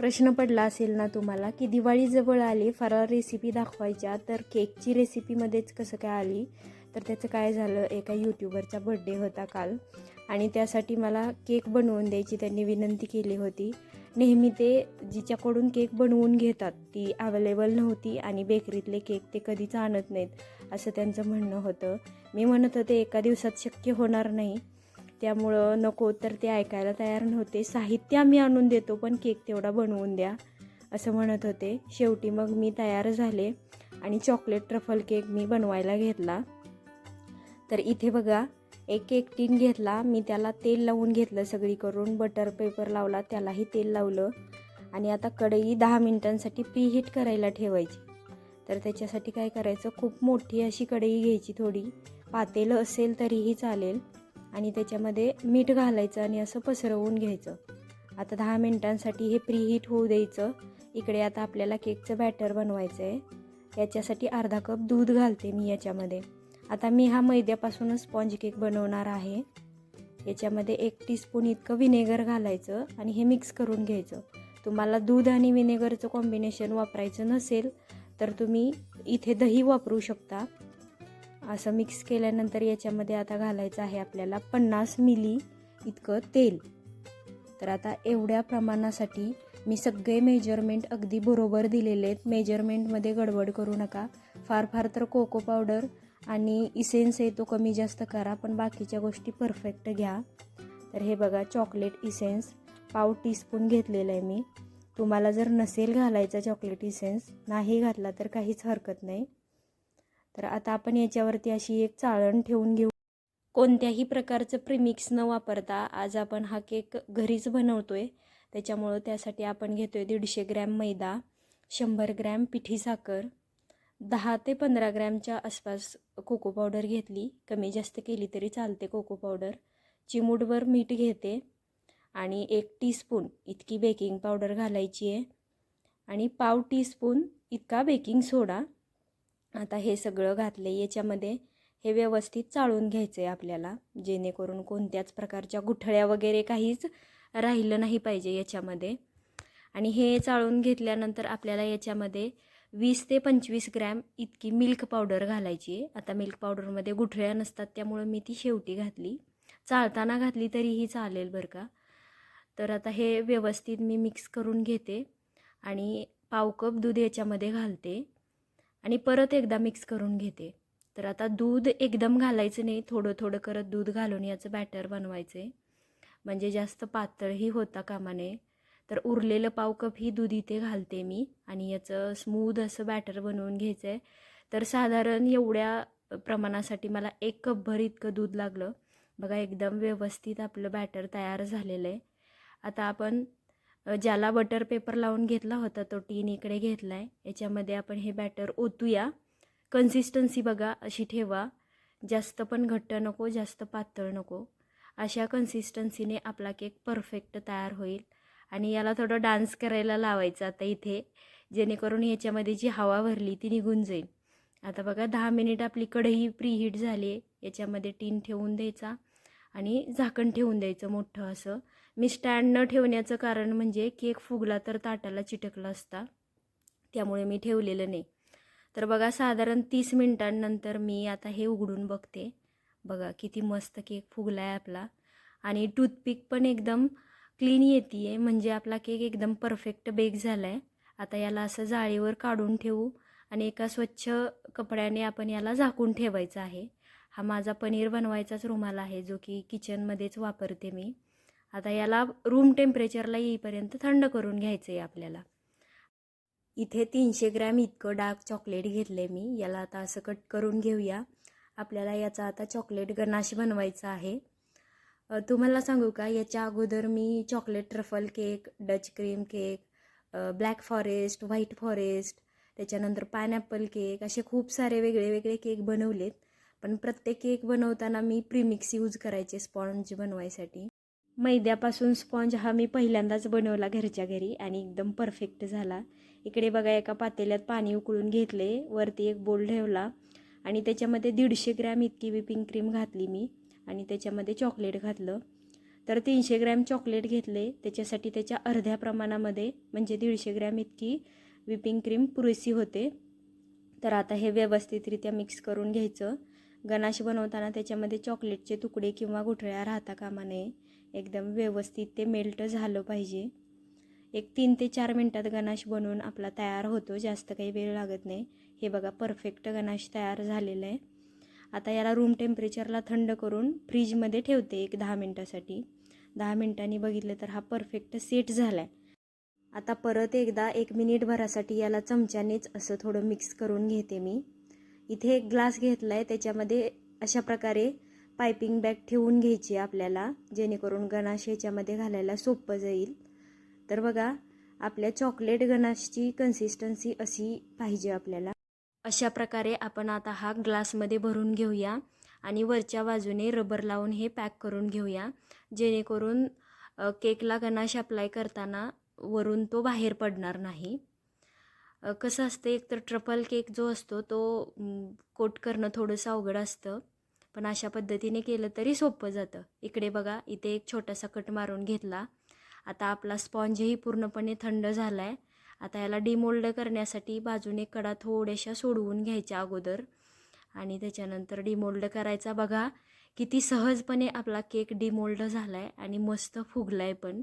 प्रश्न पडला असेल ना तुम्हाला की दिवाळी जवळ आली फराळ रेसिपी दाखवायच्या तर केकची रेसिपीमध्येच कसं काय आली? तर त्याचं काय झालं? एका यूट्यूबरचा बड्डे होता काल. आणि त्यासाठी मला केक बनवून द्यायची त्यांनी विनंती केली होती. नेहमी ते जिच्याकडून केक बनवून घेतात ती अवेलेबल नव्हती आणि बेकरीतले केक ते कधीच आणत नाहीत असं त्यांचं म्हणणं होतं. मी म्हणत होते एका दिवसात शक्य होणार नाही. त्यामुळं नको तर ते ऐकायला तयार नव्हते. साहित्य आम्ही आणून देतो पण केक तेवढा बनवून द्या असं म्हणत होते. शेवटी मग मी तयार झाले आणि चॉकलेट ट्रफल केक मी बनवायला घेतला. तर इथे बघा एक एक टीन घेतला. मी त्याला तेल लावून घेतलं सगळी करून बटर पेपर लावला त्यालाही तेल लावलं. आणि आता कढई दहा मिनिटांसाठी प्रीहीट करायला ठेवायची. तर त्याच्यासाठी काय करायचं? खूप मोठी अशी कढई घ्यायची थोडी. पातेलं असेल तरीही चालेल. आणि त्याच्यामध्ये मीठ घालायचं आणि असं पसरवून घ्यायचं. आता दहा मिनटांसाठी हे प्रीहीट होऊ द्यायचं. इकडे आता आपल्याला केकचं बॅटर बनवायचं आहे याच्यासाठी अर्धा कप दूध घालते मी याच्यामध्ये. आता मी हा मैद्यापासूनच स्पॉन्ज केक बनवणार आहे. याच्यामध्ये एक टीस्पून इतकं विनेगर घालायचं आणि हे मिक्स करून घ्यायचं. तुम्हाला दूध आणि विनेगरचं कॉम्बिनेशन वापरायचं नसेल तर तुम्ही इथे दही वापरू शकता. असं मिक्स केल्यानंतर याच्यामध्ये आता घालायचं आहे आपल्याला पन्नास मिली इतकं तेल. तर आता एवढ्या प्रमाणासाठी मी सगळे मेजरमेंट अगदी बरोबर दिलेले आहेत. मेजरमेंटमध्ये गडबड करू नका. फार फार तर कोको पावडर आणि इसेन्स आहे तो कमी जास्त करा पण बाकीच्या गोष्टी परफेक्ट घ्या. तर हे बघा चॉकलेट इसेन्स पाव टीस्पून घेतलेलं आहे मी. तुम्हाला जर नसेल घालायचा चॉकलेट इसेन्स नाही घातला तर काहीच हरकत नाही. तर आता आपण याच्यावरती अशी एक चाळण ठेवून घेऊ. कोणत्याही प्रकारचं प्रिमिक्स न वापरता आज आपण हा केक घरीच बनवतो आहे त्याच्यामुळं त्यासाठी आपण घेतो आहे दीडशे ग्रॅम मैदा शंभर ग्रॅम पिठी साखर दहा ते पंधरा ग्रॅमच्या आसपास कोको पावडर घेतली. कमी जास्त केली तरी चालते कोको पावडर चिमूटभर मीठ घेते आणि एक टीस्पून इतकी बेकिंग पावडर घालायची आहे. आणि पाव टीस्पून इतका बेकिंग सोडा आता हे सगळं घातलं आहे याच्यामध्ये हे व्यवस्थित चाळून घ्यायचं आहे आपल्याला जेणेकरून कोणत्याच प्रकारच्या गुठळ्या वगैरे काहीच राहिलं नाही पाहिजे याच्यामध्ये. आणि हे चाळून घेतल्यानंतर आपल्याला याच्यामध्ये वीस ते पंचवीस ग्रॅम इतकी मिल्क पावडर घालायची आहे. आता मिल्क पावडरमध्ये गुठळ्या नसतात त्यामुळं मी ती शेवटी घातली. चाळताना घातली तरीही चालेल बरं का. तर आता हे व्यवस्थित मी मिक्स करून घेते आणि पाव कप दूध याच्यामध्ये घालते. आणि परत एकदा मिक्स करून घेते. तर आता दूध एकदम घालायचं नाही थोडं थोडं करत दूध घालून याचं बॅटर बनवायचं. आहे म्हणजे जास्त पातळही होता कामाने. तर उरलेलं पाव कप ही दूध इथे घालते मी आणि याचं स्मूद असं बॅटर बनवून घ्यायचं आहे तर साधारण एवढ्या प्रमाणासाठी मला एक कपभर इतकं दूध लागलं. बघा एकदम व्यवस्थित आपलं बॅटर तयार झालेलं आहे. आता आपण ज्याला बटर पेपर लावून घेतला होता तो टीन इकडे घेतला आहे याच्यामध्ये आपण हे बॅटर ओतूया. कन्सिस्टन्सी बघा अशी ठेवा. जास्त पण घट्ट नको जास्त पातळ नको. अशा कन्सिस्टन्सीने आपला केक परफेक्ट तयार होईल. आणि याला थोडं डान्स करायला लावायचं आता इथे. जेणेकरून याच्यामध्ये जी हवा भरली ती निघून जाईल. आता बघा दहा मिनिट आपली कढई प्रीहीट झाली याच्यामध्ये टीन ठेवून द्यायचा. आणि झाकण ठेवून द्यायचं मोठं असं. मी स्टँड न ठेवण्याचं कारण म्हणजे केक फुगला तर ताटाला चिटकला असता. त्यामुळे मी ठेवलेलं नाही. तर बघा साधारण तीस मिनटांनंतर मी आता हे उघडून बघते. बघा किती मस्त केक फुगला आहे आपला. आणि टूथपिक पण एकदम क्लीन येते आहे म्हणजे आपला केक एकदम परफेक्ट बेक झाला आहे आता याला असं जाळीवर काढून ठेवू आणि एका स्वच्छ कपड्याने आपण याला झाकून ठेवायचं आहे. हा माझा पनीर बनवायचाच रुमाल आहे जो की किचनमध्येच वापरते मी. आता याला रूम टेम्परेचरला येईपर्यंत थंड करून घ्यायचं आहे आपल्याला. इथे तीनशे ग्रॅम इतकं डार्क चॉकलेट घेतलं आहे मी. याला आता असं कट करून घेऊया. आपल्याला याचा आता चॉकलेट गनाश बनवायचा आहे. तुम्हाला सांगू का? याच्या अगोदर मी chocolate truffle cake Dutch cream cake black forest white forest त्याच्यानंतर पायनॅपल केक असे खूप सारे वेगळे वेगळे केक बनवलेत. पण प्रत्येक केक बनवताना मी प्रीमिक्स यूज करायचे स्पॉन्ज बनवायसाठी. मैद्यापासून स्पॉन्ज हा मी पहिल्यांदाच बनवला घरच्या घरी आणि एकदम परफेक्ट झाला. इकडे बघा एका पातेल्यात पाणी उकळून घेतले वरती एक बोल ठेवला आणि त्याच्यामध्ये दीडशे ग्रॅम इतकी विपिंग क्रीम घातली मी आणि त्याच्यामध्ये चॉकलेट घातलं. तर तीनशे ग्रॅम चॉकलेट घेतले त्याच्यासाठी त्याच्या अर्ध्या प्रमाणामध्ये म्हणजे दीडशे ग्रॅम इतकी विपिंग क्रीम पुरेशी होते. तर आता हे व्यवस्थितरित्या मिक्स करून घ्यायचं. गणाश बनवताना त्याच्यामध्ये चॉकलेटचे तुकडे किंवा गुठळ्या राहता कामा नये. एकदम व्यवस्थित ते मेल्ट झालं पाहिजे. एक तीन ते चार मिनटात गणाश बनवून आपला तयार होतो जास्त काही वेळ लागत नाही. हे बघा परफेक्ट गणाश तयार झालेलं आहे. आता याला रूम टेम्परेचरला थंड करून फ्रीजमध्ये ठेवते एक दहा मिनटासाठी. दहा मिनटांनी बघितलं तर हा परफेक्ट सेट झाला आहे आता परत एकदा एक मिनिटभरासाठी याला चमच्यानेच असं थोडं मिक्स करून घेते मी. इथे एक ग्लास घेतला आहे त्याच्यामध्ये अशा प्रकारे पायपिंग बॅग ठेवून घ्यायची आपल्याला जेणेकरून गणाश याच्यामध्ये घालायला सोपं जाईल. तर बघा आपल्या चॉकलेट गणाशची कन्सिस्टन्सी अशी पाहिजे आपल्याला. अशा प्रकारे आपण आता हा ग्लासमध्ये भरून घेऊया आणि वरच्या बाजूने रबर लावून हे पॅक करून घेऊया जेणेकरून केकला गणाश अप्लाय करताना वरून तो बाहेर पडणार नाही. कसं असतं एक तर केक जो असतो तो कोट करणं थोडंसं अवघड असतं. पण अशा पद्धतीने केलं तरी सोपं जातं. इकडे बघा इथे एक छोटासा कट मारून घेतला. आता आपला स्पॉन्जही पूर्णपणे थंड झाला आहे आता याला डिमोल्ड करण्यासाठी बाजूने कडा थोड्याशा सोडवून घ्यायच्या अगोदर. आणि त्याच्यानंतर डिमोल्ड करायचा बघा. किती सहजपणे आपला केक डिमोल्ड झाला आहे आणि मस्त फुगला आहे पण.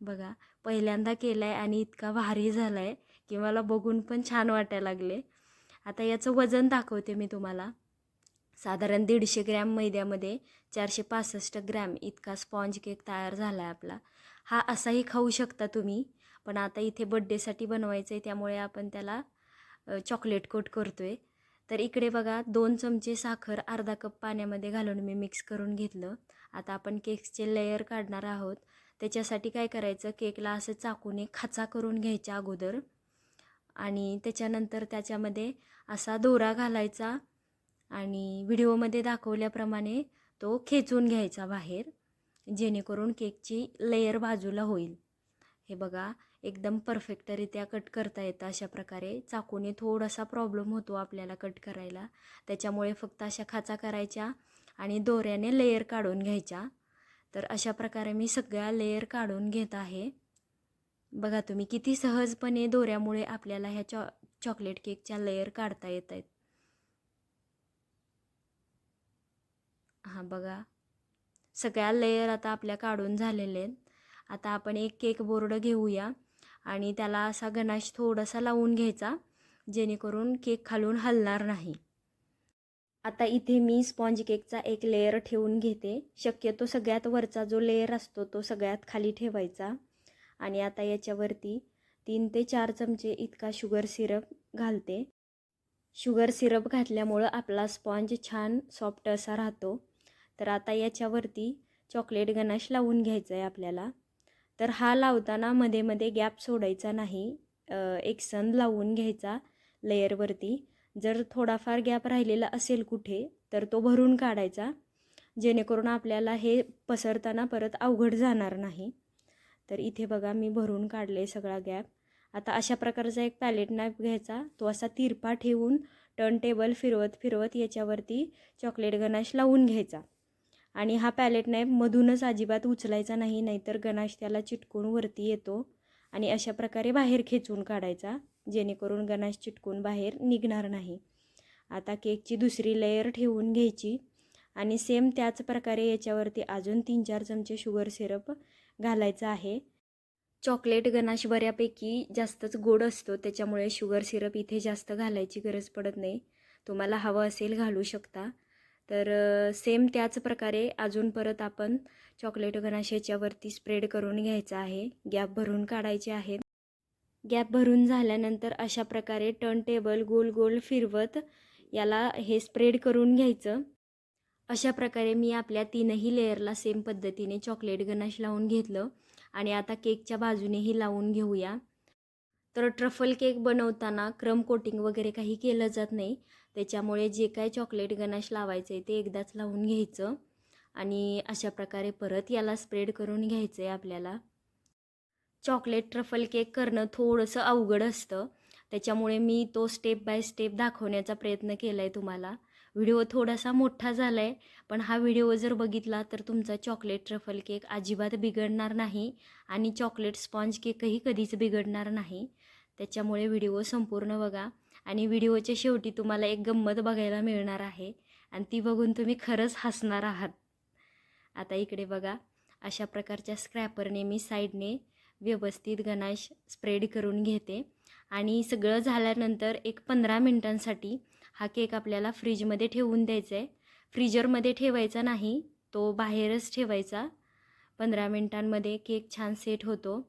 बघा पहिल्यांदा केला आहे आणि इतका भारी झाला आहे की मला बघून पण छान वाटायला लागले. आता याचं वजन दाखवते मी तुम्हाला. साधारण दीडशे ग्रॅम मैद्यामध्ये चारशे पासष्ट ग्रॅम इतका स्पॉन्ज केक तयार झाला आहे आपला. हा असाही खाऊ शकता तुम्ही पण आता इथे बड्डेसाठी बनवायचं आहे त्यामुळे आपण त्याला चॉकलेट कोट करतो आहे तर इकडे बघा दोन चमचे साखर अर्धा कप पाण्यामध्ये घालून मी मिक्स करून घेतलं. आता आपण केक्सचे लेयर काढणार आहोत. त्याच्यासाठी काय करायचं केकला असं चाकूने खाचा करून घ्यायच्या अगोदर आणि त्याच्यानंतर त्याच्यामध्ये असा दोरा घालायचा. आणि व्हिडिओमध्ये दाखवल्याप्रमाणे तो खेचून घ्यायचा बाहेर जेणेकरून केकची लेयर बाजूला होईल. हे बघा एकदम परफेक्टरित्या कट करता येतं अशा प्रकारे. चाकूने थोडासा प्रॉब्लेम होतो आपल्याला कट करायला. त्याच्यामुळे फक्त अशा खाचा करायच्या आणि दोऱ्याने लेयर काढून घ्यायच्या. तर अशा प्रकारे मी सगळ्या लेयर काढून घेत आहे. बघा तुम्ही किती सहजपणे दोऱ्यामुळे आपल्याला ह्या चॉ चॉकलेट केकच्या लेयर काढता येत आहेत. हां बघा. सगळ्या लेयर आता आपल्या काढून झालेले आहेत. आता आपण एक केक बोर्ड घेऊया आणि त्याला असा गणाश थोडासा लावून घ्यायचा जेणेकरून केक खालून हलणार नाही. आता इथे मी स्पॉन्ज केकचा एक लेअर ठेवून घेते. शक्यतो सगळ्यात वरचा जो लेअर असतो तो सगळ्यात खाली ठेवायचा. आणि आता याच्यावरती तीन ते चार चमचे इतका शुगर सिरप घालते. शुगर सिरप घातल्यामुळं आपला स्पॉन्ज छान सॉफ्ट असा राहतो. तर आता याच्यावरती चॉकलेट गणाश लावून घ्यायचं आहे आपल्याला. तर हा लावताना मध्ये मध्ये गॅप सोडायचा नाही. एक सन लावून घ्यायचा लेयरवरती जर थोडाफार गॅप राहिलेला असेल कुठे तर तो भरून काढायचा. जेणेकरून आपल्याला हे पसरताना परत अवघड जाणार नाही. तर इथे बघा मी भरून काढले सगळा गॅप आता अशा प्रकारचा एक पॅलेट नाईफ घ्यायचा. तो असा तिरपा ठेवून टर्न टेबल फिरवत फिरवत याच्यावरती चॉकलेट गणाश लावून घ्यायचा. आणि हा पॅलेट नाईफ मधूनच अजिबात उचलायचा नाही नाहीतर गणाश त्याला चिटकून वरती येतो आणि अशा प्रकारे बाहेर खेचून काढायचा जेणेकरून गणाश चिटकून बाहेर निघणार नाही. आता केकची दुसरी लेयर ठेवून घ्यायची आणि सेम त्याच प्रकारे याच्यावरती अजून तीन चार चमचे शुगर सिरप घालायचा आहे. चॉकलेट गणाश बऱ्यापैकी जास्तच गोड असतो त्याच्यामुळे शुगर सिरप इथे जास्त घालायची गरज पडत नाही. तुम्हाला हवं असेल घालू शकता. तर सेम त्याच प्रकारे अजून परत आपण चॉकलेट गणाश याच्यावरती स्प्रेड करून घ्यायचा आहे. गॅप भरून काढायचे आहे गॅप भरून झाल्यानंतर अशा प्रकारे टर्न टेबल गोल गोल फिरवत याला हे स्प्रेड करून घ्यायचं. अशा प्रकारे मी आपल्या तीनही लेअरला सेम पद्धतीने चॉकलेट गणाश लावून घेतलं आणि आता केकच्या बाजूनेही लावून घेऊया. तर ट्रफल केक बनवताना क्रम कोटिंग वगैरे काही केलं जात नाही. त्याच्यामुळे जे काय चॉकलेट गणाश लावायचं आहे ते एकदाच लावून घ्यायचं. आणि अशा प्रकारे परत याला स्प्रेड करून घ्यायचं आहे आपल्याला. चॉकलेट ट्रफल केक करणं थोडंसं अवघड असतं. त्याच्यामुळे मी तो स्टेप बाय स्टेप दाखवण्याचा प्रयत्न केला आहे तुम्हाला. व्हिडिओ थोडासा मोठा झाला आहे पण हा व्हिडिओ जर बघितला तर तुमचा चॉकलेट ट्रफल केक अजिबात बिघडणार नाही आणि चॉकलेट स्पॉन्ज केकही कधीच बिघडणार नाही. त्याच्यामुळे व्हिडिओ संपूर्ण बघा. आणि व्हिडिओच्या शेवटी तुम्हाला एक गंमत बघायला मिळणार आहे. आणि ती बघून तुम्ही खरंच हसणार आहात. आता इकडे बघा. अशा प्रकारच्या स्क्रॅपरने मी साईडने व्यवस्थित गणाश स्प्रेड करून घेते. आणि सगळं झाल्यानंतर एक पंधरा मिनटांसाठी हा केक आपल्याला फ्रीजमध्ये ठेवून द्यायचा आहे फ्रीजरमध्ये ठेवायचा नाही तो बाहेरच ठेवायचा. पंधरा मिनटांमध्ये केक छान सेट होतो.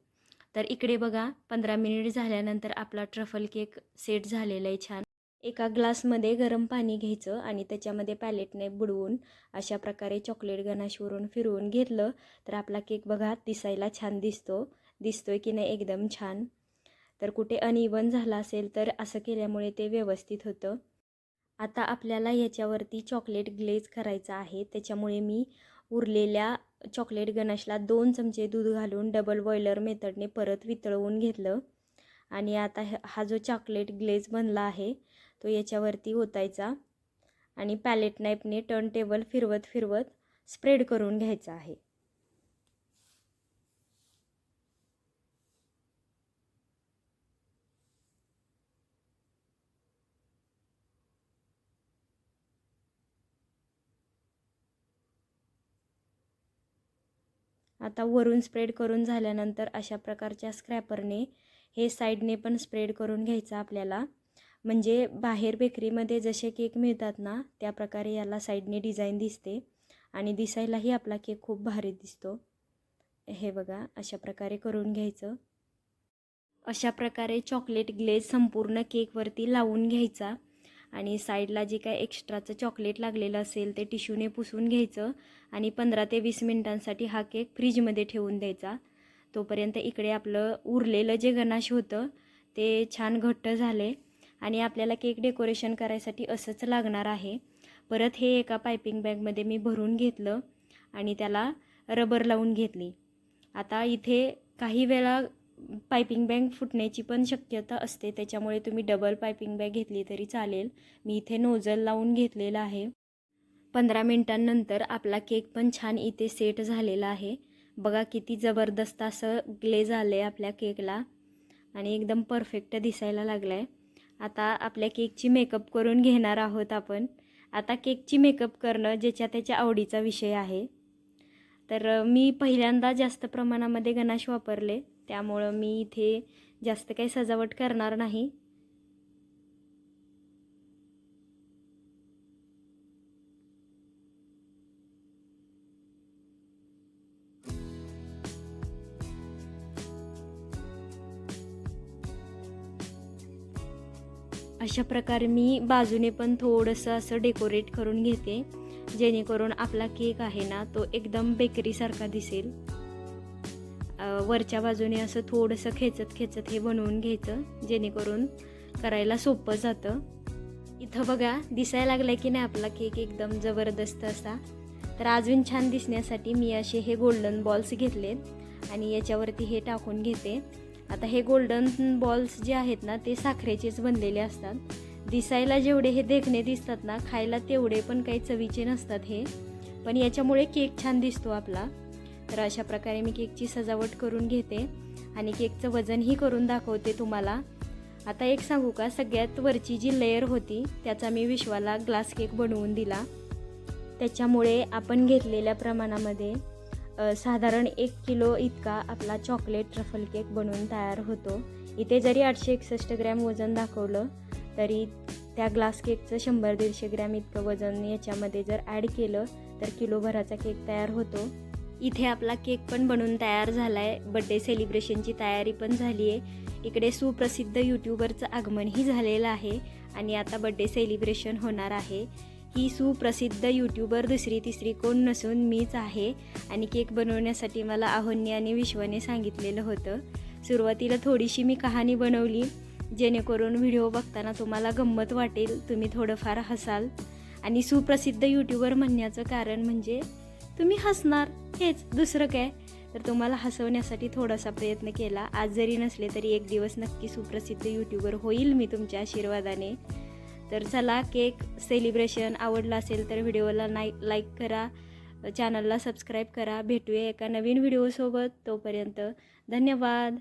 तर इकडे बघा पंधरा मिनिट झाल्यानंतर आपला ट्रफल केक सेट झालेला आहे छान. एका ग्लासमध्ये गरम पाणी घ्यायचं आणि त्याच्यामध्ये पॅलेटने बुडवून अशा प्रकारे चॉकलेट गणाशवरून फिरवून घेतलं तर आपला केक बघा दिसायला छान दिसतो. दिसतोय की नाही एकदम छान. तर कुठे अनइवन झाला असेल तर असं केल्यामुळे ते व्यवस्थित होतं. आता आपल्याला ह्याच्यावरती चॉकलेट ग्लेज करायचा आहे. त्याच्यामुळे मी उरलेल्या चॉकलेट गणेशला दोन चमचे दूध घालून डबल बॉयलर मेथडने परत वितळवून घेतलं. आणि आता ह- हा जो चॉकलेट ग्लेज बनला आहे तो याच्यावरती ओतायचा आणि पॅलेट नाईपने टर्न टेबल फिरवत फिरवत स्प्रेड करून घ्यायचा आहे. आता वरून स्प्रेड करून झाल्यानंतर अशा प्रकारच्या स्क्रॅपरने हे साईडने पण स्प्रेड करून घ्यायचं आपल्याला. म्हणजे बाहेर बेकरीमध्ये जसे केक मिळतात ना त्या प्रकारे याला साईडने डिझाईन दिसते आणि दिसायलाही आपला केक खूप भारी दिसतो. हे बघा अशा प्रकारे करून घ्यायचं. अशा प्रकारे चॉकलेट ग्लेज संपूर्ण केकवरती लावून घ्यायचा. आणि साईडला जे काय एक्स्ट्राचं चॉकलेट लागलेलं असेल ते टिश्यूने पुसून घ्यायचं आणि पंधरा ते वीस मिनिटांसाठी हा केक फ्रीजमध्ये ठेवून द्यायचा. तोपर्यंत इकडे आपलं उरलेलं जे गणाश होतं ते छान घट्ट झाले आणि आपल्याला केक डेकोरेशन करायसाठी असंच लागणार आहे. परत हे एका पायपिंग बॅगमध्ये मी भरून घेतलं आणि त्याला रबर लावून घेतली. आता इथे काही वेळा पायपिंग बॅग फुटण्याची पण शक्यता असते. त्याच्यामुळे तुम्ही डबल पायपिंग बॅग घेतली तरी चालेल. मी इथे नोझल लावून घेतलेला आहे. पंधरा मिनटांनंतर आपला केक पण छान इथे सेट झालेला आहे. बघा किती जबरदस्त असं ग्लेज आलं आहे आपल्या केकला आणि एकदम परफेक्ट दिसायला लागला आहे आता आपल्या केकची मेकअप करून घेणार आहोत आपण. आता केकची मेकअप करणं ज्याच्या त्याच्या आवडीचा विषय आहे. तर मी पहिल्यांदा जास्त प्रमाणामध्ये गणाश वापरले. त्यामुळं मी इथे जास्त काही सजावट करणार नाही. अशा प्रकारे मी बाजूने पण थोडंसं असं डेकोरेट करून घेते. जेणेकरून आपला केक आहे ना तो एकदम बेकरीसारखा दिसेल. वरच्या बाजूने असं थोडंसं खेचत खेचत हे बनवून घ्यायचं जेणेकरून करायला सोपं जातं. इथं बघा दिसायला लागलाय की नाही आपला केक एकदम जबरदस्त असा. तर अजून छान दिसण्यासाठी मी असे हे गोल्डन बॉल्स घेतलेत आणि याच्यावरती हे टाकून घेते. आता हे गोल्डन बॉल्स जे आहेत ना ते साखरेचेच बनलेले असतात. दिसायला जेवढे हे देखणे दिसतात ना खायला तेवढे पण काही चवीचे नसतात हे. पण याच्यामुळे केक छान दिसतो आपला. तर अशा प्रकारे मी केकची सजावट करून घेते आणि केकचं वजनही करून दाखवते तुम्हाला. आता एक सांगू का सगळ्यात वरची जी लेअर होती त्याचा मी विश्वाला ग्लास केक बनवून दिला. त्याच्यामुळे आपण घेतलेल्या प्रमाणामध्ये साधारण एक किलो इतका आपला चॉकलेट ट्रफल केक बनवून तयार होतो. इथे जरी आठशे एकसष्ट ग्रॅम वजन दाखवलं तरी त्या ग्लास केकचं शंभर दीडशे ग्रॅम इतकं वजन याच्यामध्ये जर ॲड केलं तर किलोभराचा केक तयार होतो. इथे आपला केक पण बनवून तयार झाला आहे बड्डे सेलिब्रेशनची तयारी पण झाली आहे इकडे सुप्रसिद्ध यूट्यूबरचं आगमनही झालेलं आहे आणि आता बड्डे सेलिब्रेशन होणार आहे. ही सुप्रसिद्ध यूट्यूबर दुसरी तिसरी कोण नसून मीच आहे आणि केक बनवण्यासाठी मला आहोन्य आणि विश्वाने सांगितलेलं होतं. सुरुवातीला थोडीशी मी कहाणी बनवली. जेणेकरून व्हिडिओ बघताना तुम्हाला गंमत वाटेल तुम्ही थोडंफार हसाल. आणि सुप्रसिद्ध यूट्यूबर म्हणण्याचं कारण म्हणजे तुम्ही हसणार. हेच. दुसरं काय? तर तुम्हाला हसवण्यासाठी थोडासा प्रयत्न केला. आज जरी नसले तरी एक दिवस नक्की सुप्रसिद्ध यूट्यूबर होईल मी तुमच्या आशीर्वादाने. तर चला केक सेलिब्रेशन आवडलं असेल तर व्हिडिओला नाई लाईक करा. चॅनलला सबस्क्राईब करा. भेटूया एका नवीन व्हिडिओसोबत तोपर्यंत धन्यवाद.